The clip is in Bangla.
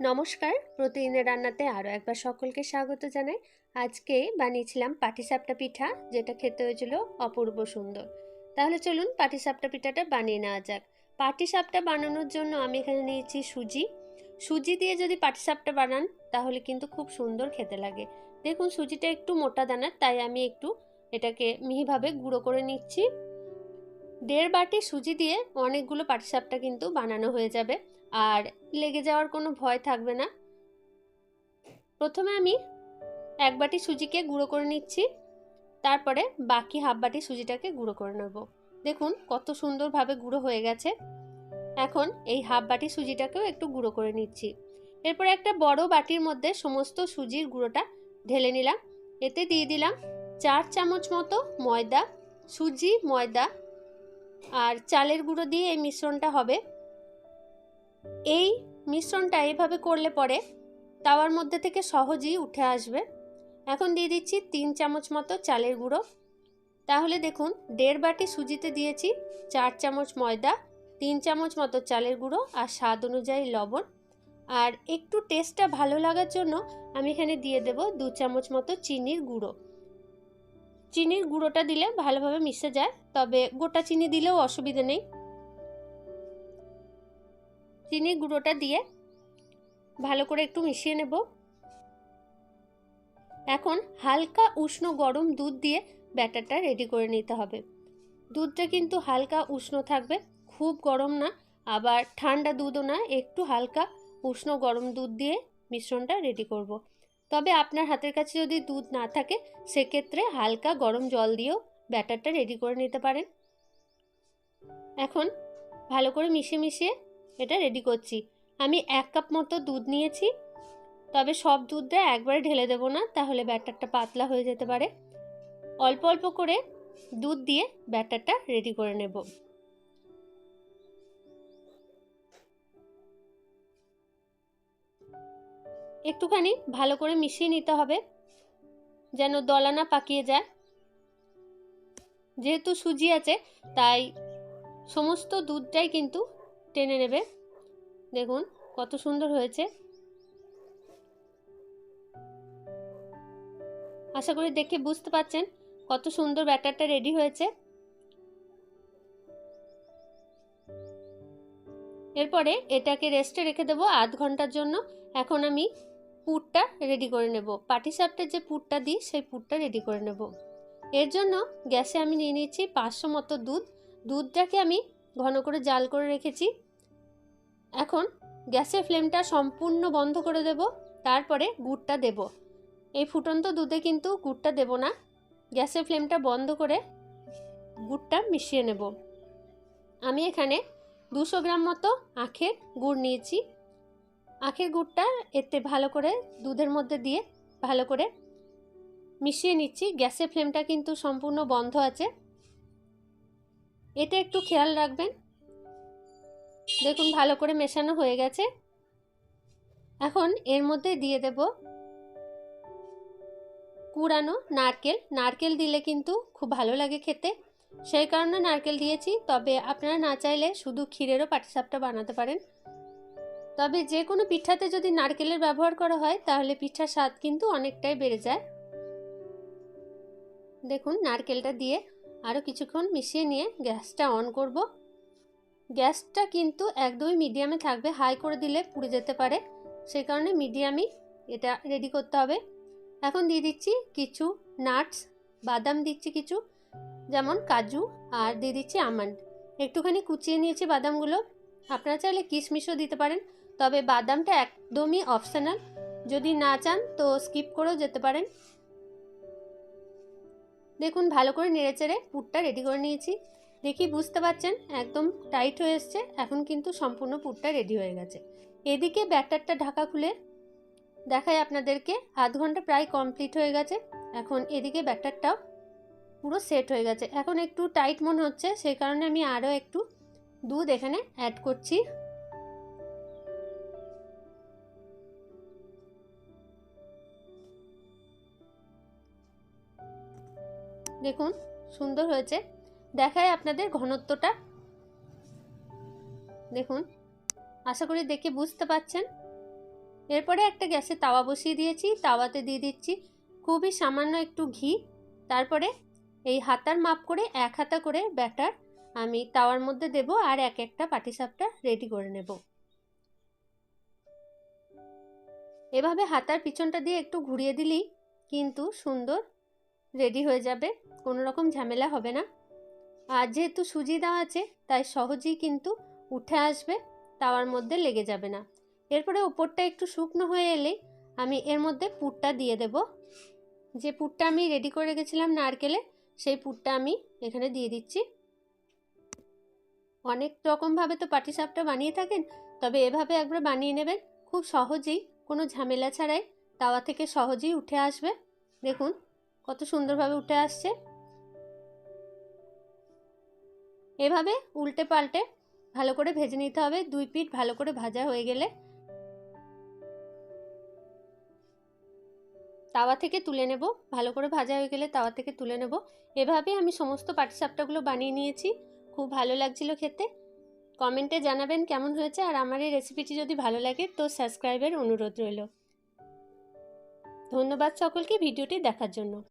নমস্কার, প্রতিদিনের রান্নাতে আরও একবার সকলকে স্বাগত জানাই। আজকে বানিয়েছিলাম পাটিসাপটা পিঠা, যেটা খেতে হয়েছিল অপূর্ব সুন্দর। তাহলে চলুন পাটিসাপটা পিঠাটা বানিয়ে নেওয়া যাক। পাটিসাপটা বানানোর জন্য আমি এখানে নিয়েছি সুজি। সুজি দিয়ে যদি পাটিসাপটা বানান, তাহলে কিন্তু খুব সুন্দর খেতে লাগে। দেখুন, সুজিটা একটু মোটা দানার তাই আমি একটু এটাকে মিহিভাবে গুঁড়ো করে নিচ্ছি। দেড় বাটি সুজি দিয়ে অনেকগুলো পাটিসাপটা কিন্তু বানানো হয়ে যাবে। আর লেগে যাওয়ার কোনো ভয় থাকবে না। প্রথমে আমি এক বাটি সুজিকে গুঁড়ো করে নিচ্ছি, তারপরে বাকি হাফ বাটি সুজিটাকে গুঁড়ো করে নেব। দেখুন কত সুন্দরভাবে গুঁড়ো হয়ে গেছে। এখন এই হাফ বাটি সুজিটাকেও একটু গুঁড়ো করে নিচ্ছি। এরপর একটা বড় বাটির মধ্যে সমস্ত সুজির গুঁড়োটা ঢেলে নিলাম। এতে দিয়ে দিলাম চার চামচ মতো ময়দা, সুজি, ময়দা আর চালের গুঁড়ো দিয়ে এই মিশ্রণটা হবে। এই মিশ্রণটা এইভাবে করলে পরে তাওয়ার মধ্যে থেকে সহজেই উঠে আসবে। এখন দিয়ে দিচ্ছি তিন চামচ মতো চালের গুঁড়ো। তাহলে দেখুন, দেড় বাটি সুজিতে দিয়েছি চার চামচ ময়দা, তিন চামচ মতো চালের গুঁড়ো আর স্বাদ অনুযায়ী লবণ। আর একটু টেস্টটা ভালো লাগার জন্য আমি এখানে দিয়ে দেব দু চামচ মতো চিনির গুঁড়ো। চিনির গুঁড়োটা দিলে ভালোভাবে মিশে যায়, তবে গোটা চিনি দিলেও অসুবিধে নেই। চিনির গুঁড়োটা দিয়ে ভালো করে একটু মিশিয়ে নেব। এখন হালকা উষ্ণ গরম দুধ দিয়ে ব্যাটারটা রেডি করে নিতে হবে। দুধটা কিন্তু হালকা উষ্ণ থাকবে, খুব গরম না, আবার ঠান্ডা দুধও না, একটু হালকা উষ্ণ গরম দুধ দিয়ে মিশ্রণটা রেডি করব। তবে আপনার হাতের কাছে যদি দুধ না থাকে, সেক্ষেত্রে হালকা গরম জল দিয়েও ব্যাটারটা রেডি করে নিতে পারেন। এখন ভালো করে মিশিয়ে মিশিয়ে এটা রেডি করছি। আমি এক কাপ মতো দুধ নিয়েছি। তবে সব দুধটা একবারে ঢেলে দেবো না, তাহলে ব্যাটারটা পাতলা হয়ে যেতে পারে। অল্প অল্প করে দুধ দিয়ে ব্যাটারটা রেডি করে নেব। একটুখানি ভালো করে মিশিয়ে নিতে হবে, যেন দলানা পাকিয়ে যায়। যেহেতু সুজি আছে, তাই সমস্ত দুধটাই কিন্তু টেনে নেবে। দেখুন, কত সুন্দর হয়েছে। আশা করি দেখে বুঝতে পাচ্ছেন কত সুন্দর ব্যাটারটা রেডি হয়েছে। এরপরে এটাকে রেস্টে রেখে দেবো আধ ঘণ্টার জন্য। এখন আমি পুরটা রেডি করে নেব। পাটিসাপটার যে পুরটা দিই, সেই পুরটা রেডি করে নেব। এর জন্য গ্যাসে আমি নিয়ে নিচ্ছি পাঁচশো মতো দুধ। দুধটাকে আমি ঘন করে জাল করে রেখেছি। এখন গ্যাসের ফ্লেমটা সম্পূর্ণ বন্ধ করে দেব, তারপরে গুড়টা দেব। এই ফুটন্ত দুধে কিন্তু গুড়টা দেব না, গ্যাসের ফ্লেমটা বন্ধ করে গুড়টা মিশিয়ে নেব। আমি এখানে দুশো গ্রাম মতো আখের গুড় নিয়েছি। আখের গুড়টা এতে ভালো করে দুধের মধ্যে দিয়ে ভালো করে মিশিয়ে নিচ্ছি। গ্যাসের ফ্লেমটা কিন্তু সম্পূর্ণ বন্ধ আছে। এটা একটু খেয়াল রাখবেন দেখুন, ভালো করে মেশানো হয়ে গেছে। এখন এর মধ্যে দিয়ে দেব কুড়ানো নারকেল। নারকেল দিলে কিন্তু খুব ভালো লাগে খেতে। সেই কারণে নারকেল দিয়েছি। তবে আপনারা না চাইলে শুধু ক্ষীরেরও পাটিসাপটা বানাতে পারেন। তবে যে কোনো পিঠাতে যদি নারকেলের ব্যবহার করা হয়, তাহলে পিঠার স্বাদ কিন্তু অনেকটাই বেড়ে যায়। দেখুন, নারকেলটা দিয়ে আরও কিছুক্ষণ মিশিয়ে নিয়ে গ্যাসটা অন করব। গ্যাসটা কিন্তু একদমই মিডিয়ামে থাকবে, হাই করে দিলে পুড়ে যেতে পারে। সেই কারণে মিডিয়ামই এটা রেডি করতে হবে। এখন দিয়ে দিচ্ছি কিছু নাটস বাদাম দিচ্ছি কিছু, যেমন কাজু, আর দিয়ে দিচ্ছি আমন্ড একটুখানি কুচিয়ে নিয়েছি বাদামগুলো। আপনারা চাইলে কিশমিশও দিতে পারেন, তবে বাদামটা একদমই অপশনাল যদি না চান তো স্কিপ করেও যেতে পারেন। দেখুন, ভালো করে নেড়েচেড়ে পুরটা রেডি করে নিয়েছি। দেখি বুঝতে পারছেন, একদম টাইট হয়ে এসছে, এখন কিন্তু সম্পূর্ণ পুরটা রেডি হয়ে গেছে। এদিকে ব্যাটারটা ঢাকা খুলে দেখায় আপনাদেরকে, আধ ঘণ্টা প্রায় কমপ্লিট হয়ে গেছে, এখন এদিকে ব্যাটারটাও পুরো সেট হয়ে গেছে। এখন একটু টাইট মনে হচ্ছে, সেই কারণে আমি আরও একটু দুধ এখানে অ্যাড করছি। দেখুন, সুন্দর হয়েছে। দেখায় আপনাদের ঘনত্বটা। দেখুন, আশা করি দেখে বুঝতে পাচ্ছেন এরপরে একটা গ্যাসে তাওয়া বসিয়ে দিয়েছি, তাওয়াতে দিয়ে দিচ্ছি খুবই সামান্য একটু ঘি। তারপরে এই হাতার মাপ করে এক হাতা করে ব্যাটার আমি তাওয়ার মধ্যে দেব আর এক একটা পাটিসাপটা রেডি করে নেব। এভাবে হাতার পিছনটা দিয়ে একটু ঘুরিয়ে দিলেই কিন্তু সুন্দর রেডি হয়ে যাবে, কোনো রকম ঝামেলা হবে না। আর যেহেতু সুজি দেওয়া আছে, তাই সহজেই কিন্তু উঠে আসবে, তাওয়ার মধ্যে লেগে যাবে না। এরপরে উপরটা একটু শুকনো হয়ে এলে আমি এর মধ্যে পুরটা দিয়ে দেব। যে পুরটা আমি রেডি করে রেখেছিলাম নারকেলে, সেই পুরটা আমি এখানে দিয়ে দিচ্ছি। অনেক রকমভাবে তো পাটিসাপটা বানিয়ে থাকেন, তবে এভাবে একবার বানিয়ে নেবেন। খুব সহজেই, কোনো ঝামেলা ছাড়াই তাওয়া থেকে সহজেই উঠে আসবে। দেখুন, কত সুন্দরভাবে উঠে আসছে। এভাবে উল্টে পাল্টে ভালো করে ভেজে নিতে হবে। দুই পিঠ ভালো করে ভাজা হয়ে গেলে তাওয়া থেকে তুলে নেব। ভালো করে ভাজা হয়ে গেলে তাওয়া থেকে তুলে নেব। এভাবে আমি সমস্ত পাটিসাপটাগুলো বানিয়ে নিয়েছি। খুব ভালো লাগছিল খেতে। কমেন্টে জানাবেন কেমন হয়েছে আর আমার এই রেসিপিটি যদি ভালো লাগে তো সাবস্ক্রাইবের অনুরোধ রইল। ধন্যবাদ সকলকে ভিডিওটি দেখার জন্য।